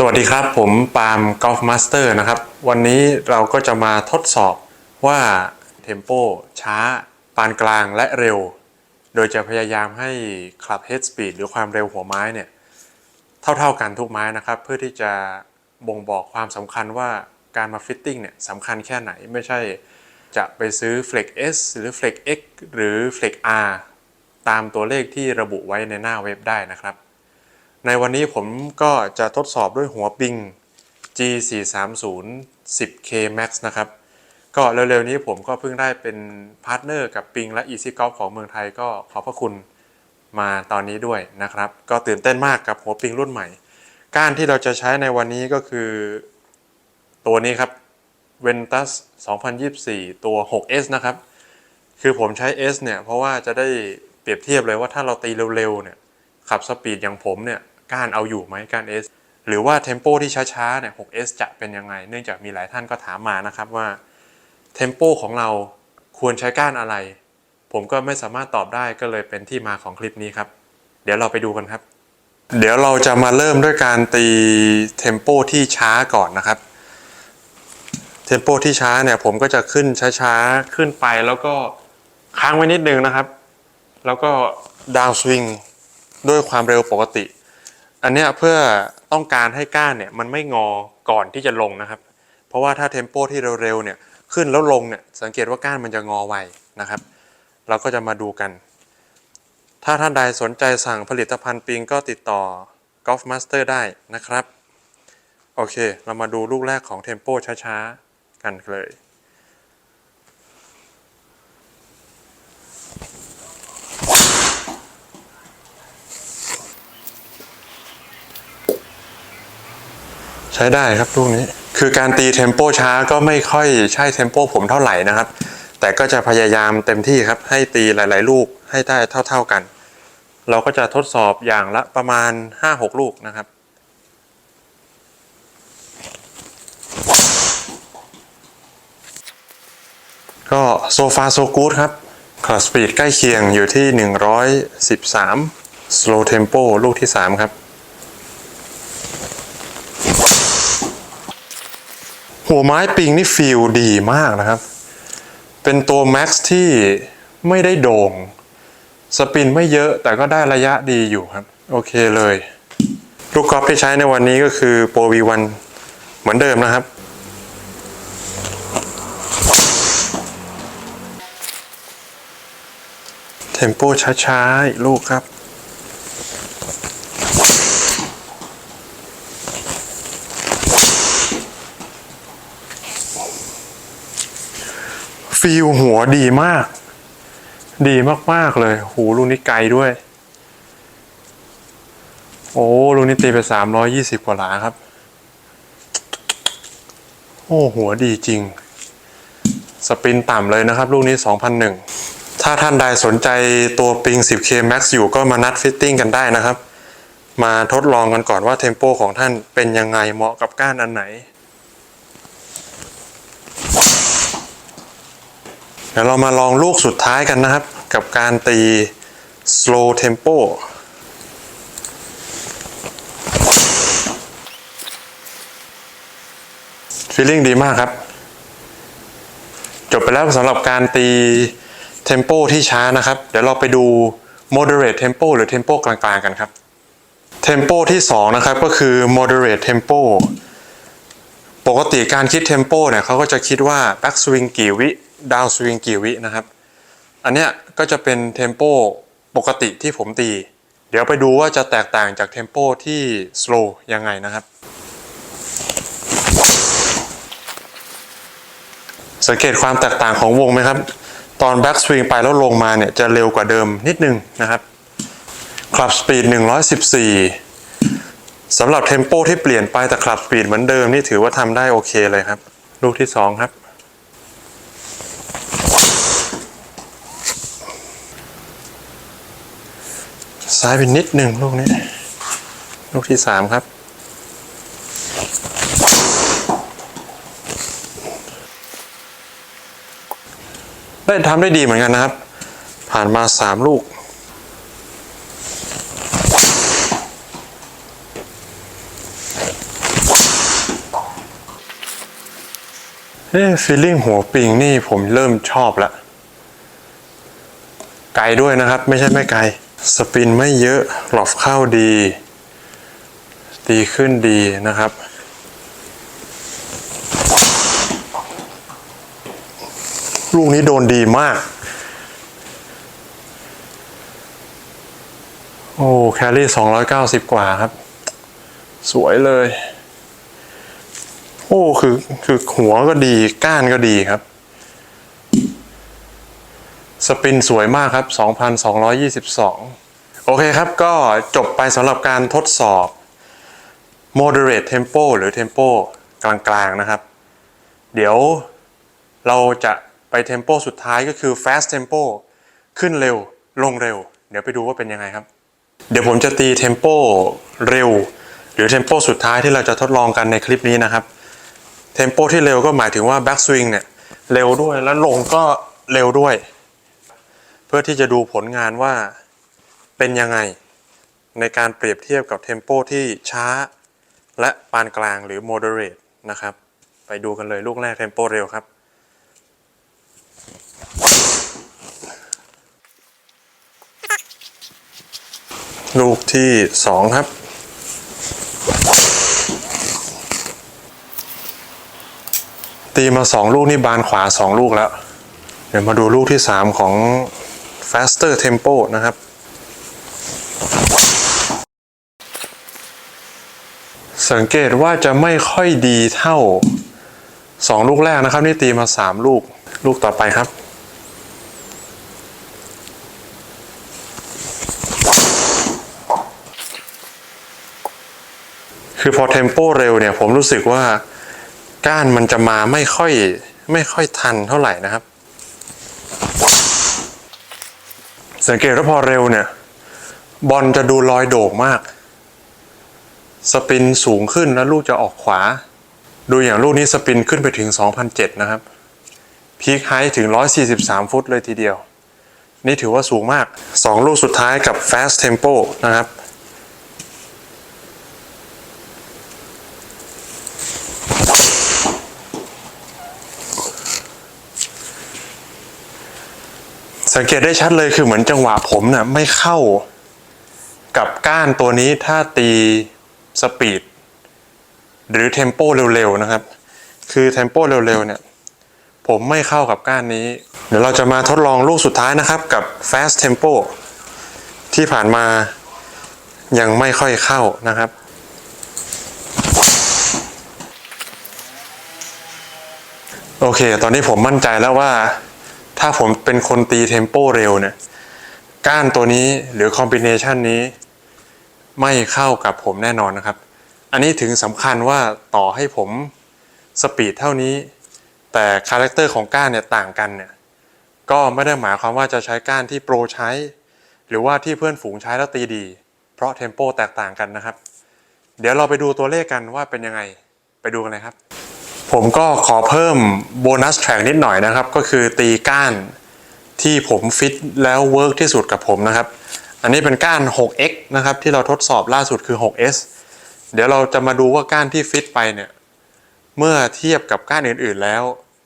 สวัสดีครับ ผมปาล์มกอล์ฟมาสเตอร์นะครับ วันนี้เราก็จะมาทดสอบว่าเทมโปช้า ปานกลางและเร็ว โดยจะพยายามให้คลับเฮดสปีดหรือความเร็วหัวไม้เนี่ยเท่าๆกันทุกไม้นะครับ เพื่อที่จะบ่งบอกความสำคัญว่าการมาฟิตติ้งเนี่ยสำคัญแค่ไหนไม่ใช่จะไปซื้อ Flex S หรือ Flex X หรือ Flex R ตามตัวเลขที่ระบุไว้ในหน้าเว็บได้นะครับ ในวันนี้ผมก็จะทดสอบด้วยหัวปิง G430 10K Max นะครับ ก็เร็วๆนี้ผมก็เพิ่งได้เป็นพาร์ทเนอร์กับปิงและ Easy Golf ของเมืองไทยก็ขอบพระคุณมาตอนนี้ด้วยนะครับ ก็ตื่นเต้นมากกับหัวปิงรุ่นใหม่ ก้านที่เราจะใช้ในวันนี้ก็คือ ตัวนี้ครับ Ventus 2024 ตัว 6S นะครับ คือผมใช้ S เนี่ย เพราะว่าจะได้เปรียบเทียบเลยว่าถ้าเราตีเร็วๆเนี่ยขับสปีดอย่างผมเนี่ย กานเอาอยู่ไหมกาน S หรือว่าเทมโปที่ช้าๆเนี่ย 6S จะเป็นยังไง เนื่องจากมีหลายท่านก็ถามมานะครับว่าเทมโปของเราควรใช้ก้านอะไร ผมก็ไม่สามารถตอบได้ก็เลยเป็นที่มาของคลิปนี้ครับ เดี๋ยวเราไปดูกันครับ เดี๋ยวเราจะมาเริ่มด้วยการตีเทมโปที่ช้าก่อนนะครับเทมโปที่ช้าเนี่ยผมก็จะขึ้นช้าๆ ขึ้นไปแล้วก็ค้างไว้นิดนึงนะครับ แล้วก็ดาวสวิงด้วยความเร็วปกติ อันนี้เพื่อต้องการให้ก้านเนี่ยมันไม่งอก่อนที่จะลงนะครับ เพราะว่าถ้าเทมโปที่เร็วๆเนี่ยขึ้นแล้วลงเนี่ยสังเกตว่าก้านมันจะงอไวนะครับ เราก็จะมาดูกัน ถ้าท่านใดสนใจสั่งผลิตภัณฑ์ปิงก็ติดต่อ Golf Master ได้นะครับ โอเค เรามาดูลูกแรกของเทมโปช้าๆ กันเลย ช้ได้ครับลูกนี้ คือการตีเทมโปช้าก็ไม่ค่อยใช่เทมโปผมเท่าไหร่นะครับ แต่ก็จะพยายามเต็มที่ครับให้ตีหลาย ๆ ลูกให้ได้เท่า ๆกัน เราก็จะทดสอบอย่างละประมาณ 5-6 ลูกนะครับก็โซฟาโซกูดครับคลัสปีดใกล้เคียงอยู่ที่ 113 slow tempo ลูกที่ 3 ครับ หัวไม้ปิงนี่ฟีลดีมากนะครับ เป็นตัวแม็กซ์ที่ไม่ได้โด่ง สปินไม่เยอะแต่ก็ได้ระยะดีอยู่ครับ โอเคเลย ลูกกอล์ฟที่ใช้ในวันนี้ก็คือโปรวีวันเหมือนเดิมนะครับเทมโปช้าๆ อีกลูกครับ ฟีลหัวดีมาก ดีมาก ๆ เลย หูลูกนี้ไกลด้วย โอ้ลูกนี้ตีไปสามร้อยี่สิบกว่าหลาครับ โอ้หัวดีจริง สปินต่ำเลยนะครับ ลูกนี้2001ถ้าท่านใดสนใจตัวปิง 10K Max อยู่ก็มานัดฟิตติ้งกันได้นะครับ มาทดลองกันก่อนว่าเทมโปของท่านเป็นยังไงเหมาะกับก้านอันไหน ดี๋ยวเรามาลองลูกสุดท้ายกันนะครับ กับการตี slow tempo ฟีลลิ่งดีมากครับ จบไปแล้วสำหรับการตีเทมโปที่ช้านะครับ เดี๋ยวเราไปดู moderate tempo หรือ tempo กลางๆกันครับ tempo ที่ 2 นะครับ ก็คือ moderate tempo ปกติการคิด tempo เนี่ยเขาก็จะคิดว่า back swing กี่วิ down swing กี่วินะครับ อันเนี้ยก็จะเป็น tempo ปกติที่ผมตี เดี๋ยวไปดูว่าจะแตกต่างจาก tempo ที่ slow ยังไงนะครับ สังเกตความแตกต่างของวงไหมครับ ตอน back swing ไปแล้วลงมาเนี่ยจะเร็วกว่าเดิมนิดนึงนะครับ club speed 114สำหรับเทมโปที่เปลี่ยนไปแต่ club speed เหมือนเดิมนี่ถือว่าทำได้โอเคเลยครับ ลูกที่ 2 ครับ ซ้ายไปนิดหนึ่งลูกนี้ ลูกที่สามครับ ได้ทำได้ดีเหมือนกันนะครับ ผ่านมาสามลูก เอ๊ฟีลลิ่งหัวปิงนี่ผมเริ่มชอบละ ไกลด้วยนะครับ ไม่ใช่ไม่ไกล สปินไม่เยอะหลอบเข้าดี ดีขึ้นดีนะครับ ลูกนี้โดนดีมาก โอ้แคลรี่290กว่าครับ สวยเลย โอ้ คือ คือหัวก็ดีก้านก็ดีครับ สปินสวยมากครับ 2,222 โอเคครับ ก็จบไปสำหรับการทดสอบ moderate tempo หรือ tempo กลางๆนะครับ เดี๋ยวเราจะไป tempo สุดท้ายก็คือ fast tempo ขึ้นเร็วลงเร็ว เดี๋ยวไปดูว่าเป็นยังไงครับ เดี๋ยวผมจะตี tempo เร็ว หรือ tempo สุดท้ายที่เราจะทดลองกันในคลิปนี้นะครับ tempo ที่เร็วก็หมายถึงว่า back swing เนี่ยเร็วด้วยแล้วลงก็เร็วด้วย เพื่อที่จะดูผลงานว่าเป็นยังไง ในการเปรียบเทียบกับเทมโปที่ช้า และปานกลางหรือ moderate นะครับ ไปดูกันเลยลูกแรกเทมโปเร็วครับลูกที่สองครับ ตีมาสองลูกนี่บานขวาสองลูกแล้ว เดี๋ยวมาดูลูกที่สามของ faster tempo นะครับ สังเกตว่าจะไม่ค่อยดีเท่าสองลูกแรกนะครับ นี่ตีมาสามลูก ลูกต่อไปครับคือพอเทมโปเร็วเนี่ยผมรู้สึกว่าก้านมันจะมาไม่ค่อยไม่ค่อยทันเท่าไหร่นะครับ สังเกตว่าพอเร็วเนี่ย บอลจะดูลอยโด่งมาก สปินสูงขึ้นแล้วลูกจะออกขวา ดูอย่างลูกนี้สปินขึ้นไปถึง 2,007 นะครับ พีคไฮถึง 143 ฟุตเลยทีเดียว นี่ถือว่าสูงมาก 2 ลูกสุดท้ายกับ Fast Tempo นะครับ สังเกตได้ชัดเลยคือเหมือนจังหวะผมเนี่ยไม่เข้ากับก้านตัวนี้ถ้าตีสปีดหรือเทมโปเร็วๆนะครับ คือเทมโปเร็วๆเนี่ยผมไม่เข้ากับก้านนี้ เดี๋ยวเราจะมาทดลองลูกสุดท้ายนะครับกับ fast tempo ที่ผ่านมายังไม่ค่อยเข้านะครับโอเค ตอนนี้ผมมั่นใจแล้วว่า ถ้าผมเป็นคนตีเทมโปเร็วเนี่ย ก้านตัวนี้หรือคอมบิเนชันนี้ ไม่เข้ากับผมแน่นอนนะครับ อันนี้ถึงสำคัญว่าต่อให้ผมสปีดเท่านี้ แต่คาแรคเตอร์ของก้านเนี่ยต่างกันเนี่ย ก็ไม่ได้หมายความว่าจะใช้ก้านที่โปรใช้ หรือว่าที่เพื่อนฝูงใช้แล้วตีดี เพราะเทมโปแตกต่างกันนะครับ เดี๋ยวเราไปดูตัวเลขกันว่าเป็นยังไง ไปดูกันเลยครับ ผมก็ขอเพิ่มโบนัสแทร็กนิดหน่อยนะครับ ก็คือตีก้านที่ผมฟิตแล้วเวิร์กที่สุดกับผมนะครับ อันนี้เป็นก้าน 6x นะครับ ที่เราทดสอบล่าสุดคือ 6s เดี๋ยวเราจะมาดูว่าก้านที่ฟิตไปเนี่ย เมื่อเทียบกับก้านอื่นๆแล้ว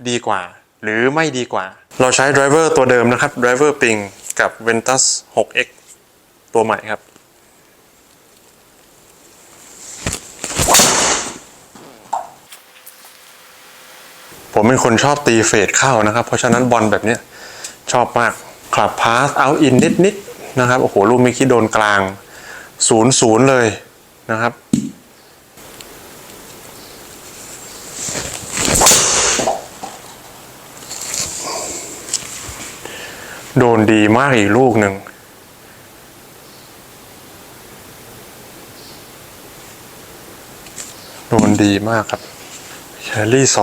ดีกว่า หรือไม่ดีกว่า เราใช้ไดรเวอร์ตัวเดิมนะครับไดรเวอร์ปิงกับ Ventus 6x ตัวใหม่ครับ ผมเป็นคนชอบตีเฟดเข้านะครับ เพราะฉะนั้นบอลแบบเนี้ยชอบมากคลับพาสเอาอินนิดๆนะครับ โอ้โห ลูกมิคิโดนกลาง0 0เลยนะครับ โดนดีมากอีกลูกหนึ่งโดนดีมากครับ แคลรี่293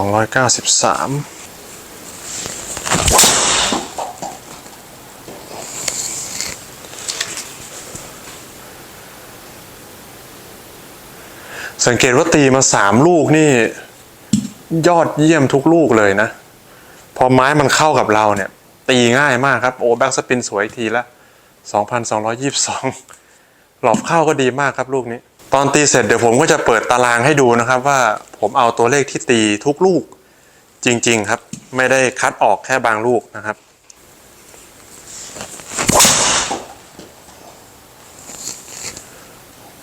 สังเกตว่าตีมาสามลูกนี่ ยอดเยี่ยมทุกลูกเลยนะ พอไม้มันเข้ากับเราเนี่ย ตีง่ายมากครับ โอ้แบ็กสปินสวยอีกทีละ 2,222 หลอบเข้าก็ดีมากครับลูกนี้ ตอนตีเสร็จเดี๋ยวผมก็จะเปิดตารางให้ดูนะครับว่าผมเอาตัวเลขที่ตีทุกลูกจริง ๆครับ ไม่ได้คัดออกแค่บางลูกนะครับ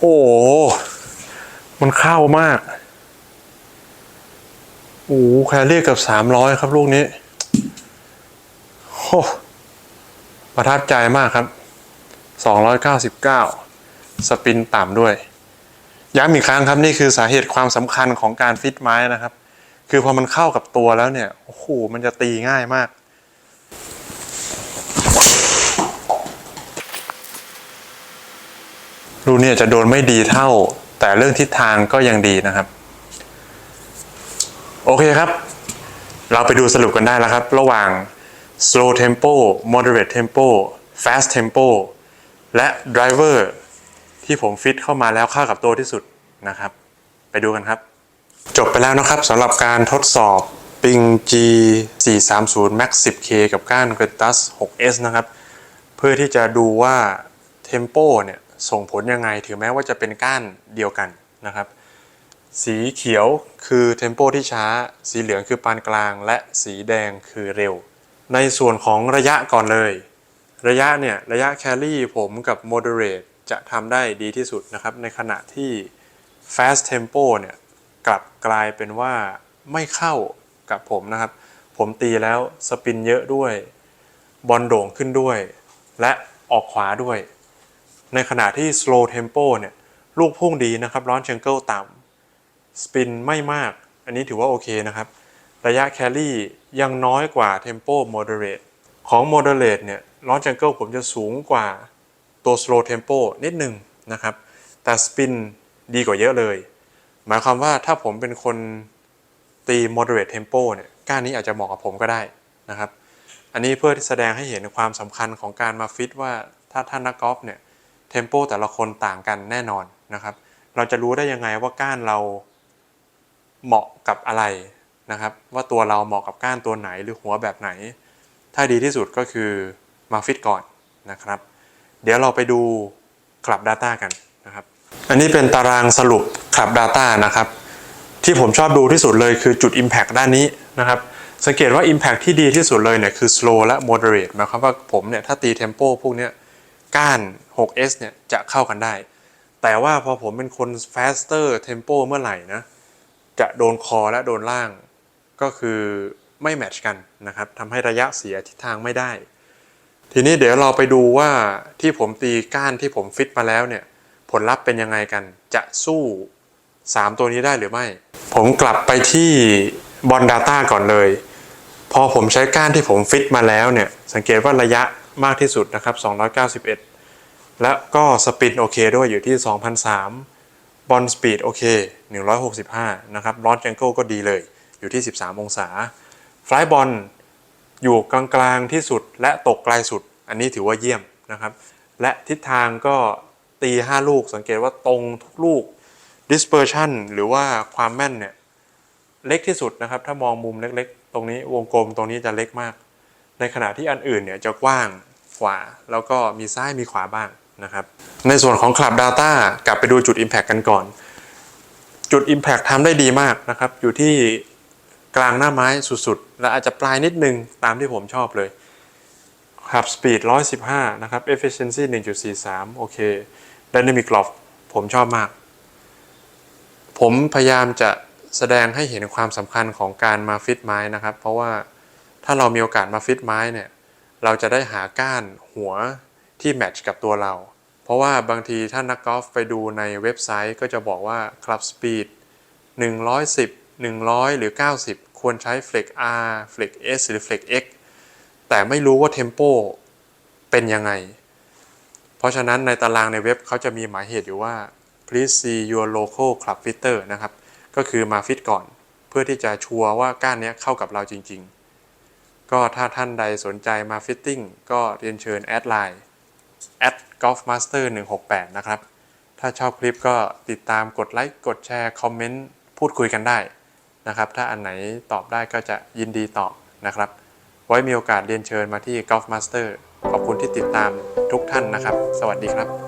โอ้โหมันเข้ามาก โอ้แคลรี่เกับสามร้อยครับลูกนี้โอ้ประทับใจมากครับสองร้อยเก้าสิบเก้าสปินต่ำด้วย ย้ำอีกครั้งครับนี่คือสาเหตุความสำคัญของการฟิตไม้นะครับ คือพอมันเข้ากับตัวแล้วเนี่ยโอ้โหมันจะตีง่ายมากลูเนี่ยจะโดนไม่ดีเท่า แต่เรื่องทิศทางก็ยังดีนะครับ โอเคครับ เราไปดูสรุปกันได้แล้วครับ ระหว่าง slow tempo moderate tempo fast tempo และ driver ที่ผมฟิตเข้ามาแล้วเข้ากับตัวที่สุดนะครับ ไปดูกันครับ จบไปแล้วนะครับสำหรับการทดสอบ Ping G 4 3 0 Max 10K กับก้าน Gretas 6S นะครับ เพื่อที่จะดูว่า Tempo เนี่ยส่งผลยังไงถึงแม้ว่าจะเป็นก้านเดียวกันนะครับ สีเขียวคือ Tempo ที่ช้า สีเหลืองคือปานกลาง และสีแดงคือเร็ว ในส่วนของระยะก่อนเลย ระยะเนี่ย ระยะแคลรี่ผมกับ moderate จะทำได้ดีที่สุดนะครับ ในขณะที่ fast tempo เนี่ยกลับกลายเป็นว่าไม่เข้ากับผมนะครับ ผมตีแล้วสปินเยอะด้วย บอลโด่งขึ้นด้วย และออกขวาด้วย ในขณะที่ slow tempo เนี่ยลูกพุ่งดีนะครับร้อนเชงเกิลต่ำสปินไม่มาก อันนี้ถือว่าโอเคนะครับ ระยะแครี่ยังน้อยกว่า tempo moderate ของ moderate เนี่ยร้อนเชงเกิลผมจะสูงกว่า ตัว slow tempo นิดหนึ่งนะครับ แต่สปินดีกว่าเยอะเลย หมายความว่าถ้าผมเป็นคนตี moderate tempo เนี่ยก้านนี้อาจจะเหมาะกับผมก็ได้นะครับ อันนี้เพื่อแสดงให้เห็นความสำคัญของการมาฟิตว่าถ้าท่านนักกอล์ฟเนี่ยเทมโปแต่ละคนต่างกันแน่นอนนะครับ เราจะรู้ได้ยังไงว่าก้านเราเหมาะกับอะไรนะครับ ว่าตัวเราเหมาะกับก้านตัวไหนหรือหัวแบบไหน ถ้าดีที่สุดก็คือมาฟิตก่อนนะครับ เดี๋ยวเราไปดูคลับ Data กันนะครับ อันนี้เป็นตารางสรุปคลับ Data นะครับ ที่ผมชอบดูที่สุดเลยคือจุด Impact ด้านนี้นะครับ สังเกตว่า Impact ที่ดีที่สุดเลยเนี่ยคือ slow และ moderate หมายความว่าผมเนี่ยถ้าตี tempo พวกเนี้ยก้าน 6S เนี่ยจะเข้ากันได้ แต่ว่าพอผมเป็นคน faster tempo เมื่อไหร่นะ จะโดนคอและโดนล่างก็คือไม่แมทช์กันนะครับทำให้ระยะเสียทิศทางไม่ได้ ทีนี้เดี๋ยวเราไปดูว่าที่ผมตีก้านที่ผมฟิตมาแล้วเนี่ย ผลลัพธ์เป็นยังไงกันจะสู้ 3 ตัวนี้ได้หรือไม่ ผมกลับไปที่บอล Data ก่อนเลย พอผมใช้ก้านที่ผมฟิตมาแล้วเนี่ย สังเกตว่าระยะมากที่สุดนะครับ 291 แล้วก็สปินโอเคด้วยอยู่ที่ 2,003 บอลสปีดโอเค 165 นะครับลอนแจงเกิลก็ดีเลยอยู่ที่ 13 องศาฟลายบอล อยู่กลางๆที่สุดและตกไกลสุด อันนี้ถือว่าเยี่ยมนะครับ และทิศทางก็ตี 5 ลูกสังเกตว่าตรงทุกลูก dispersion หรือว่าความแม่นเนี่ยเล็กที่สุดนะครับ ถ้ามองมุมเล็กๆ ตรงนี้วงกลมตรงนี้จะเล็กมาก ในขณะที่อันอื่นเนี่ยจะกว้างกว่า แล้วก็มีซ้ายมีขวาบ้างนะครับ ในส่วนของ Club Data กลับไปดูจุด Impact กันก่อน จุด Impact ทำได้ดีมากนะครับ อยู่ที่ กลางหน้าไม้สุดๆ และอาจจะปลายนิดนึงตามที่ผมชอบเลยขับ Speed 115 นะครับ Efficiency 1.43 โอเค Dynamic Loft ผมชอบมาก ผมพยายามจะแสดงให้เห็นความสำคัญของการมาฟิตไม้นะครับ เพราะว่าถ้าเรามีโอกาสมาฟิตไม้เนี่ย เราจะได้หาก้านหัวที่แมทช์กับตัวเรา เพราะว่าบางทีถ้านักกอล์ฟไปดูในเว็บไซต์ก็จะบอกว่า Club Speed 110 100 หรือ 90 ควรใช้ Flex R Flex S หรือ Flex X แต่ไม่รู้ว่า Tempo เป็นยังไง เพราะฉะนั้นในตารางในเว็บเขาจะมีหมายเหตุอยู่ว่า please see your local club fitter นะครับ ก็คือมาฟิตก่อน เพื่อที่จะชัวร์ว่าก้านนี้เข้ากับเราจริง ๆ ก็ถ้าท่านใดสนใจมาฟิตติ้งก็เรียนเชิญแอดไลน์ at golfmaster 168 นะครับ ถ้าชอบคลิปก็ติดตามกดไลค์ กดแชร์ คอมเมนต์ พูดคุยกันได้ นะครับ ถ้าอันไหนตอบได้ก็จะยินดีตอบนะครับ ไว้มีโอกาสเรียนเชิญมาที่ Golf Master ขอบคุณที่ติดตามทุกท่านนะครับ สวัสดีครับ